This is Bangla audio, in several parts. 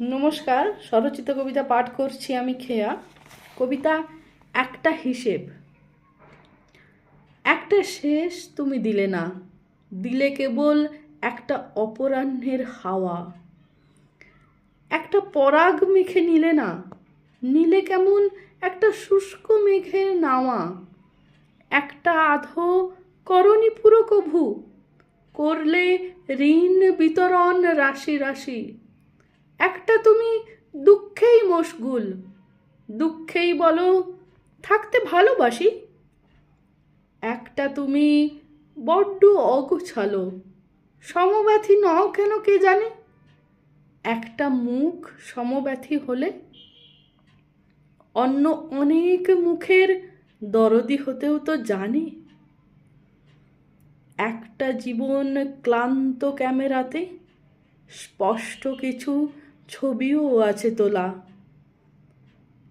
নমস্কার, স্বরচিত কবিতা পাঠ করছি আমি খেয়া। কবিতা একটা হিসেব। একটা শেষ তুমি দিলে না। দিলে কেবল একটা অপরাহ্নের হাওয়া। একটা পরাগ মেখে নিলে না। নিলে কেমন একটা শুষ্ক মেঘের নাওয়া। একটা আধো করণি পুরো কভু। করলে ঋণ বিতরণ রাশি রাশি। একটা তুমি দুঃখেই মশগুল। দুঃখেই বলো, থাকতে ভালোবাসি। একটা তুমি বড্ড অগোছালো, সমব্যথী নও কেন কে জানে? একটা মুখ সমব্যথী হলে, অন্য অনেক মুখের দরদি হতেও তো জানে। একটা জীবন ক্লান্ত ক্যামেরাতে স্পষ্ট কিছু ছবিও আছে তোলা।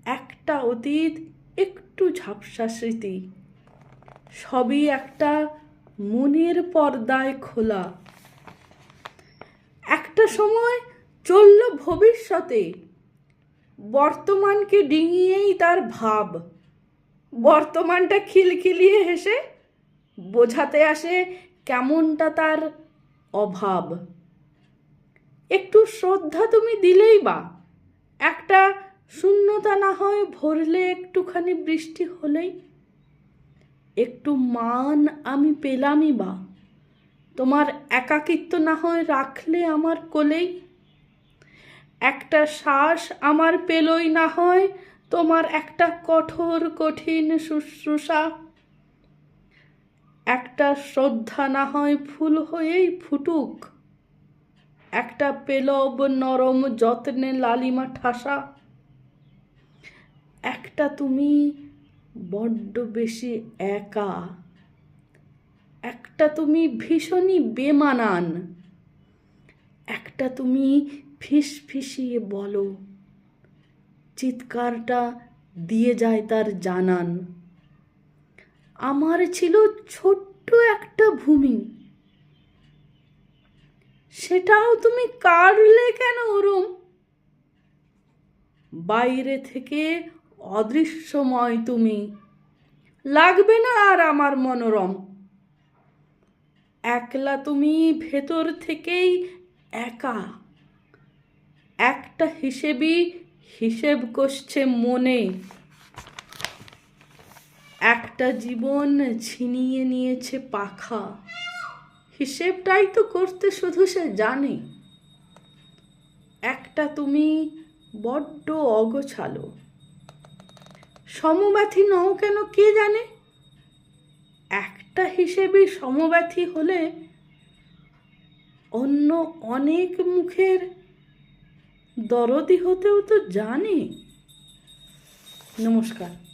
একটা অতীত, একটু ঝাপসা স্মৃতি। সবই একটা মনের পর্দায় খোলা। একটা সময় চলল ভবিষ্যতে। বর্তমানকে ডিঙিয়েই তার ভাব। বর্তমানটা খিলখিলিয়ে হেসে, বোঝাতে আসে কেমনটা তার অভাব। একটু শ্রদ্ধা তুমি দিলেই বা। একটা শূন্যতা না হয় ভরলে একটুখানি বৃষ্টি হলেই। একটু মান আমি পেলামই বা। তোমার একাকিত্ব না হয় রাখলে আমার কোলেই। একটা শ্বাস আমার পেলই না হয় তোমার একটা কঠোর, কঠিন শুশ্রূষা। একটা শ্রদ্ধা না হয় ফুল হয়েই ফুটুক। একটা পেলব নরম যত্নে লালিমা ঠাসা। একটা তুমি বড্ড বেশি একা। একটা তুমি ভীষণই বেমানান। একটা তুমি ফিস ফিসিয়ে বলো। চিৎকারটা দিয়ে যায় তার জানান। আমার ছিল ছোট্ট একটা ভূমি। সেটাও তুমি কাটলে কেন ওরম বাইরে থেকে অদৃশ্যময় তুমি। লাগবে না আর আমার মনোরম। একলা তুমি ভেতর থেকেই একা। একটা হিসেবই হিসেব কষছে মনে। একটা জীবন ছিনিয়ে নিয়েছে পাখা। হিসেবটাই তো করতে শুধু সে জানে। একটা তুমি বড্ড অগোছালো। সমব্যথী নও কেন কে জানে? একটা হিসেবে সমব্যথী হলে অন্য অনেক মুখের দরদি হতেও তো জানে। নমস্কার।